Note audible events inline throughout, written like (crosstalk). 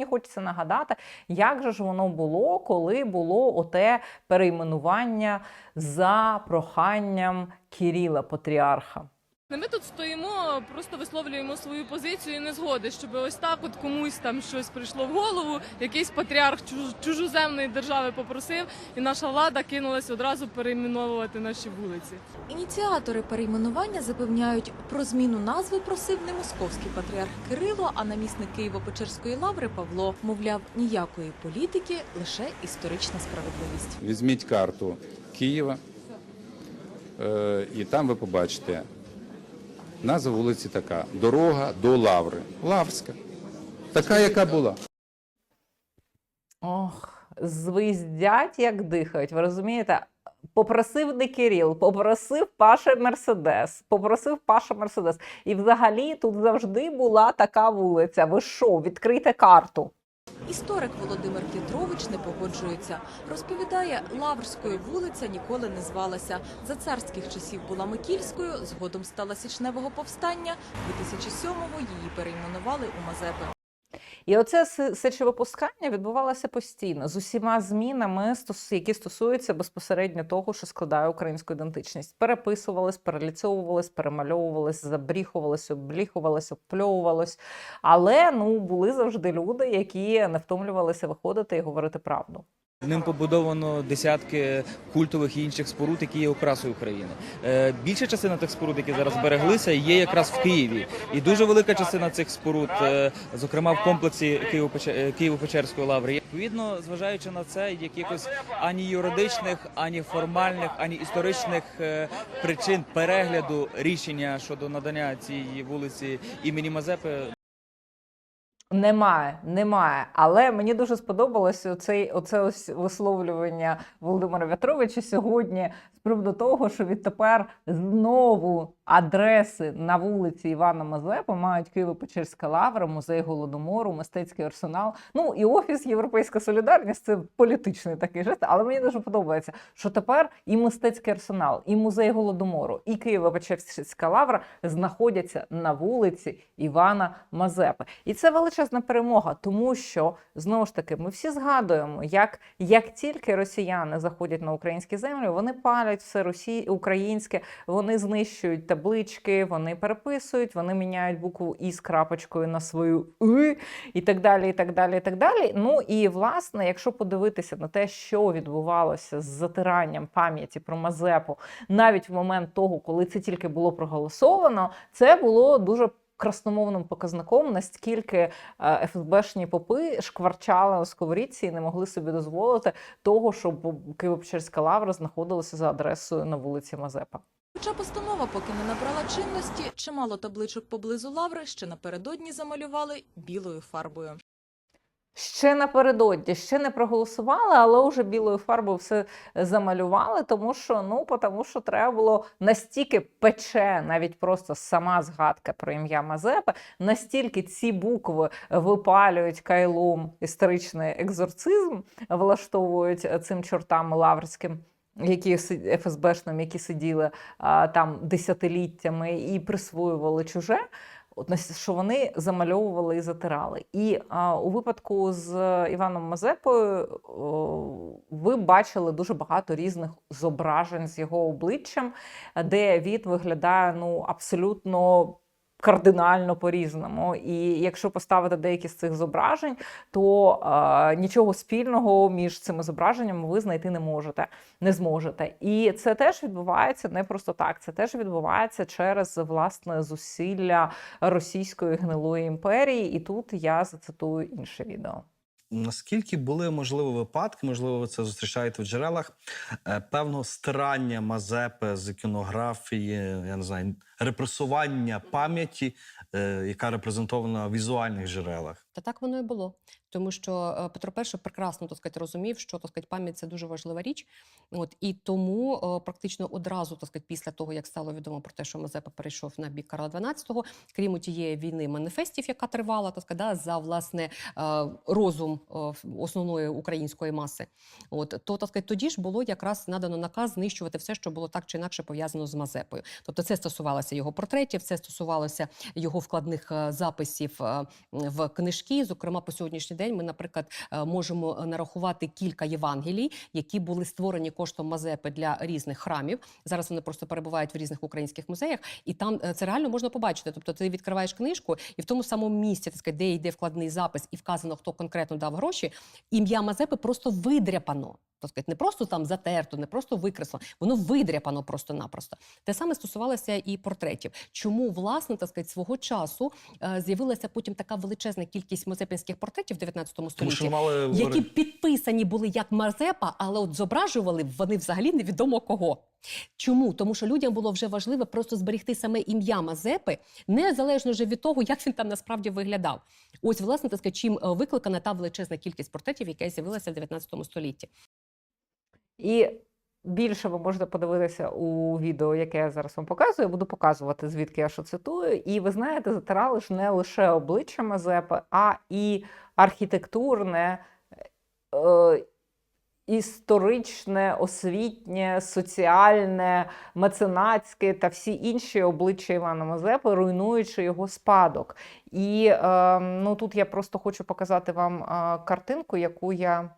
мені хочеться нагадати, як же ж воно було, коли було оте перейменування за проханням Кіріла, патріарха. Ми тут стоїмо, просто висловлюємо свою позицію і не згоди, щоб ось так от комусь там щось прийшло в голову, якийсь патріарх чуж- чужоземної держави попросив, і наша влада кинулась одразу перейменовувати наші вулиці. Ініціатори перейменування запевняють, про зміну назви просив не московський патріарх Кирило, а намісник Києво-Печерської лаври Павло. Мовляв, ніякої політики, лише історична справедливість. Візьміть карту Києва, е, і там ви побачите. Назва вулиці така: Дорога до Лаври. Лаврська. Така, яка була. Ох, звиздять, як дихають. Ви розумієте? Попросив не Кирил, попросив Паша Мерседес, попросив Паша Мерседес. І взагалі тут завжди була така вулиця. Ви що, відкрийте карту? Історик Володимир Петрович не погоджується. Розповідає, Лаврською вулиця ніколи не звалася. За царських часів була Микільською, згодом стала січневого повстання. 2007-го її перейменували у Мазепи. І оце се- сечовипускання відбувалося постійно з усіма змінами, які стосуються безпосередньо того, що складає українську ідентичність. Переписувались, переліцьовувались, перемальовувались, забріхувались, обліхувались, обпльовувались. Але ну були завжди люди, які не втомлювалися виходити і говорити правду. Ним побудовано десятки культових і інших споруд, які є окрасою України. Е, Більша частина тих споруд, які зараз збереглися, є якраз в Києві. І дуже велика частина цих споруд, е, зокрема в комплексі е, Києво-Печерської лаври. Відповідно, зважаючи на це, якихось ані юридичних, ані формальних, ані історичних причин перегляду рішення щодо надання цієї вулиці імені Мазепи Немає, немає. Але мені дуже сподобалося оцей, оце ось висловлювання Володимира В'ятровича сьогодні з приводу того, що відтепер знову адреси на вулиці Івана Мазепи мають Києво-Печерська лавра, музей голодомору, мистецький арсенал. Ну і офіс Європейська Солідарність це політичний такий жест. Але мені дуже подобається, що тепер і мистецький арсенал, і музей голодомору, і Києво-Печерська лавра знаходяться на вулиці Івана Мазепи. І це величезна перемога, тому що знову ж таки ми всі згадуємо, як, як тільки росіяни заходять на українські землі, вони палять все росі... українське, вони знищують таблички, вони переписують, вони міняють букву І з крапочкою на свою «и» і так далі. І так далі, і так далі. Ну і власне, якщо подивитися на те, що відбувалося з затиранням пам'яті про Мазепу, навіть в момент того, коли це тільки було проголосовано, це було дуже. Красномовним показником, наскільки е, ФСБшні попи шкварчали на сковорідці і не могли собі дозволити того, щоб Києво-Печерська лавра знаходилася за адресою на вулиці Мазепа. Хоча постанова поки не набрала чинності, чимало табличок поблизу лаври ще напередодні замалювали білою фарбою. Ще напередодні, ще не проголосували, але вже білою фарбою все замалювали, тому що ну тому що треба було настільки пече, навіть просто сама згадка про ім'я Мазепи, настільки ці букви випалюють кайлом історичний екзорцизм, влаштовують цим чортам лаврським. Які ФСБшним, які сиділи а, там десятиліттями і присвоювали чуже, от що вони замальовували і затирали. І а, у випадку з Іваном Мазепою о, ви бачили дуже багато різних зображень з його обличчям, де він виглядає ну абсолютно. Кардинально по-різному, і якщо поставити деякі з цих зображень, то е, нічого спільного між цими зображеннями ви знайти не можете, не зможете. І це теж відбувається не просто так. Це теж відбувається через власне зусилля російської гнилої імперії. І тут я зацитую інше відео. Наскільки були можливо випадки, можливо, ви це зустрічаєте в джерелах е, певного стирання Мазепи з іконографії, я не знаю, репресування пам'яті, е, яка репрезентована в візуальних джерелах. Та так воно і було. Тому що е, Петро І прекрасно так сказати, розумів, що так сказати, пам'ять це дуже важлива річ. От і тому е, практично одразу так сказати, після того, як стало відомо про те, що Мазепа перейшов на бік Карла XII, крім тієї війни маніфестів, яка тривала, так сказати, да, за власне розум основної української маси. От то так сказати, тоді ж було якраз надано наказ знищувати все, що було так чи інакше пов'язано з Мазепою. Тобто це стосувалося стосувалося його портретів, це стосувалося його вкладних е, записів е, в книжки. Зокрема, по сьогоднішній день ми, наприклад, е, можемо нарахувати кілька Євангелій, які були створені коштом Мазепи для різних храмів. Зараз вони просто перебувають в різних українських музеях, і там це реально можна побачити. Тобто, ти відкриваєш книжку, і в тому самому місці, так сказати, де йде вкладний запис, і вказано, хто конкретно дав гроші. Ім'я Мазепи просто видряпано. Так сказати, не просто там затерто, не просто викреслено, воно видряпано просто-напросто. Те саме стосувалося і портретів. Чому власне так сказати, свого часу е, з'явилася потім така величезна кількість мазепинських портретів в 19 столітті, мали які підписані були як Мазепа, але от зображували вони взагалі невідомо кого. Чому? Тому що людям було вже важливо просто зберегти саме ім'я Мазепи, незалежно вже від того, як він там насправді виглядав. Ось, власне, так сказати, чим е, викликана та величезна кількість портретів, яка з'явилася в 19 столітті. І більше ви можете подивитися у відео, яке я зараз вам показую. Я буду показувати, звідки я що цитую. І ви знаєте, затирали ж не лише обличчя Мазепи, а і архітектурне, е, історичне, освітнє, соціальне, меценатське та всі інші обличчя Івана Мазепи, руйнуючи його спадок. І е, ну, тут я просто хочу показати вам е, картинку, яку я.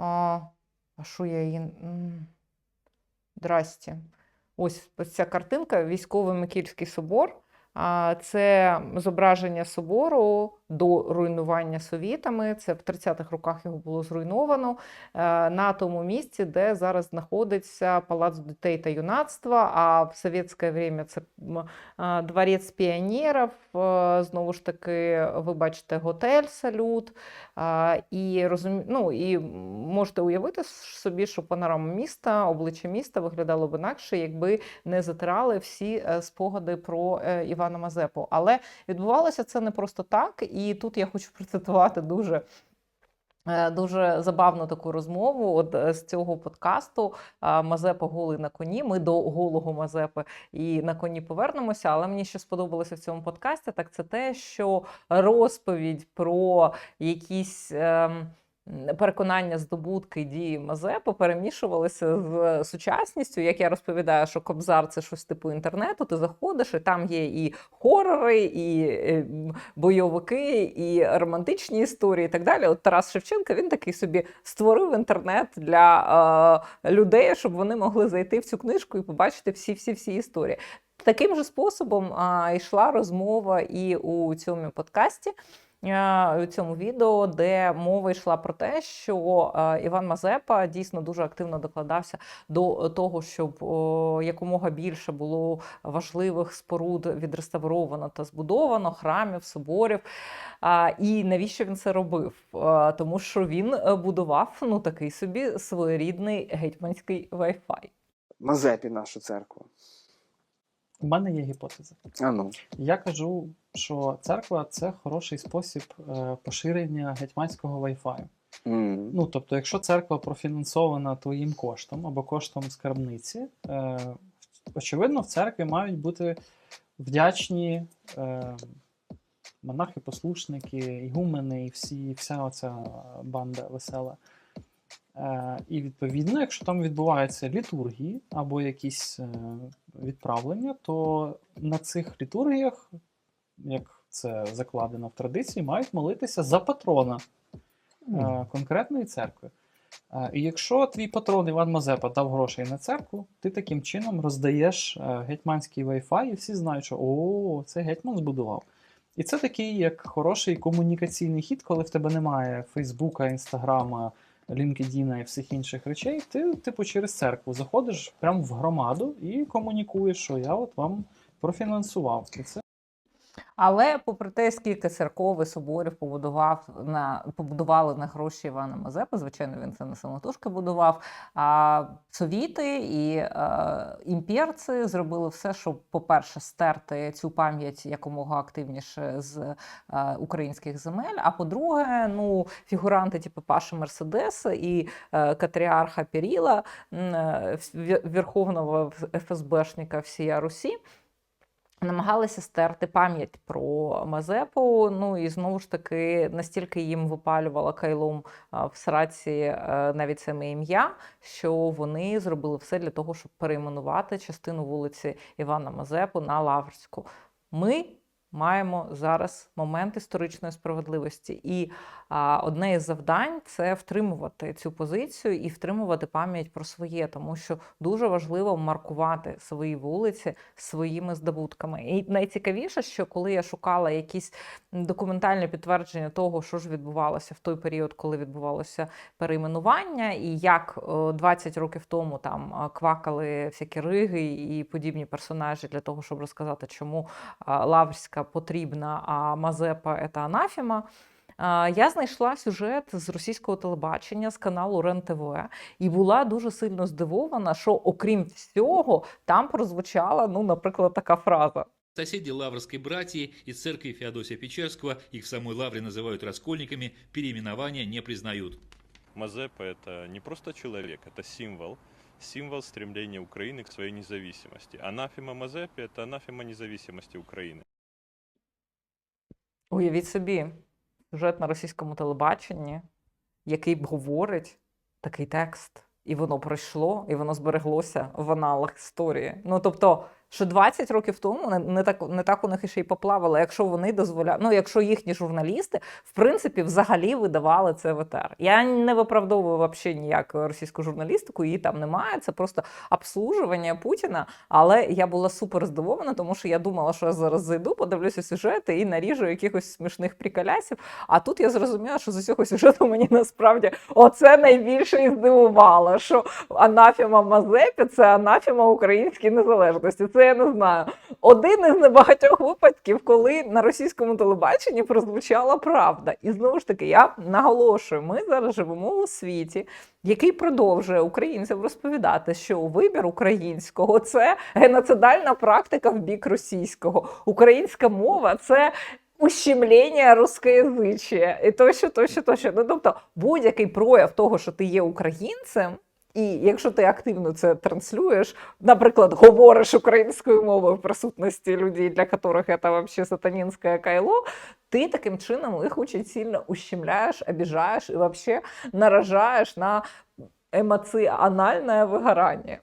Е, а що я її. Здрасті. Ось ось ця картинка Військовий Микільський собор. Це зображення собору до руйнування совітами. Це в 30-х роках його було зруйновано е, на тому місці, де зараз знаходиться Палац дітей та юнацтва. А в совєтське время це дворець піонерів. е, Знову ж таки, ви бачите готель Салют. І розумі... ну, і можете уявити собі, що панорама міста, обличчя міста виглядало б інакше, якби не затирали всі е, спогади про е, Івана Мазепу. Але відбувалося це не просто так. І тут я хочу (laughs) процитувати дуже. е, Дуже забавну таку розмову от е, з цього подкасту Мазепа голий на коні. Ми до голого Мазепи і на коні повернемося. Але мені ще сподобалося в цьому подкасті, так це те, що розповідь про якісь. ем, Переконання, здобутки дії Мазепи перемішувалися з сучасністю. Як я розповідаю, що Кобзар це щось типу інтернету. Ти заходиш, і там є і хорори, і е, бойовики, і романтичні історії, і так далі. От Тарас Шевченко він такий собі створив інтернет для е, людей, щоб вони могли зайти в цю книжку і побачити всі всі всі історії. Таким же способом а, йшла розмова і у цьому подкасті. У цьому відео, де мова йшла про те, що Іван Мазепа дійсно дуже активно докладався до того, щоб якомога більше було важливих споруд відреставровано та збудовано, храмів, соборів. І навіщо він це робив? Тому що він е, будував ну такий собі своєрідний гетьманський Wi-Fi. Мазепі нашу церкву. У мене є гіпотеза. А ну. Я кажу, що церква це хороший спосіб е, поширення гетьманського Wi-Fi. М. Ну, тобто, якщо церква профінансована твоїм коштом або коштом скарбниці, е, очевидно, в церкві мають бути вдячні е, монахи-послушники, ігумени і всі, вся оця банда весела. Е, і відповідно, якщо там відбуваються літургії або якісь е, відправлення, то на цих літургіях, як це закладено в традиції, мають молитися за патрона е, конкретної церкви. І якщо твій патрон Іван Мазепа дав грошей на церкву, ти таким чином роздаєш гетьманський Wi-Fi, і всі знають, що о, це гетьман збудував. І це такий як хороший комунікаційний хід, коли в тебе немає Фейсбука, Інстаграма, LinkedIn і всіх інших речей. Ти, типу, через церкву заходиш прямо в громаду і комунікуєш, що я от вам профінансував. І це Але попри те, скільки церков соборів побудував на побудували на гроші Івана Мазепи, звичайно, він це не самотужки будував. А совіти і е, імперці зробили все, щоб, по-перше, стерти цю пам'ять якомога активніше з е, українських земель. А по-друге, ну фігуранти, типу Паши Мерседеса і е, Катріарха Піріла, е, верховного ФСБшника всія Русі. Намагалися стерти пам'ять про Мазепу. Ну і знову ж таки, настільки їм випалювала кайлом в сраці е, навіть саме ім'я, що вони зробили все для того, щоб перейменувати частину вулиці Івана Мазепу на Лаврську. Ми маємо зараз момент історичної справедливості. І а, одне із завдань це втримувати цю позицію і втримувати пам'ять про своє, тому що дуже важливо маркувати свої вулиці своїми здобутками. І найцікавіше, що коли я шукала якісь документальні підтвердження того, що ж відбувалося в той період, коли відбувалося перейменування, і як е, 20 років тому там е, квакали всякі риги і подібні персонажі для того, щоб розказати, чому е, Лаврська потрібна, а Мазепа це анафіма. Е, Я знайшла сюжет з російського телебачення з каналу РЕН ТВ і була дуже сильно здивована, що окрім всього там прозвучала, ну, наприклад, така фраза. Соседи Лаврской братьи из церкви Феодосия Печерского, их в самой Лавре называют раскольниками, переименования не признают. Мазепа – это не просто человек, это символ. Символ стремления Украины к своей независимости. Анафема Мазепе – это анафема независимости Украины. Уявіть собі, сюжет на російському телебаченні, який б говорить такий текст, і воно пройшло, і воно збереглося в аналах історії. Ну тобто, що 20 років тому не, так не так у них іще й поплавало, якщо вони дозволяли, ну якщо їхні журналісти в принципі взагалі видавали це в. Я не виправдовую взагалі ніяк російську журналістику, її там немає. Це просто обслужування Путіна. Але я була супер здивована, тому що я думала, що я зараз зайду, подивлюся сюжети і наріжу якихось смішних приколясів. А тут я зрозуміла, що з усього сюжету мені насправді оце найбільше і здивувало, що анафіма Мазепі це анафіма українській незалежності. Це я не знаю. Один із небагатьох випадків, коли на російському телебаченні прозвучала правда. І знову ж таки, я наголошую, ми зараз живемо у світі, який продовжує українцям розповідати, що вибір українського це геноцидальна практика в бік російського. Українська мова це. Ущемлення рускоязичія і тощо, тощо, тощо. Ну, тобто будь-який прояв того, що ти є українцем, і якщо ти активно це транслюєш, наприклад, говориш українською мовою в присутності людей, для яких це взагалі сатанінське кайло, ти таким чином їх дуже сильно ущемляєш, обіжаєш і взагалі наражаєш на емоціональне вигорання.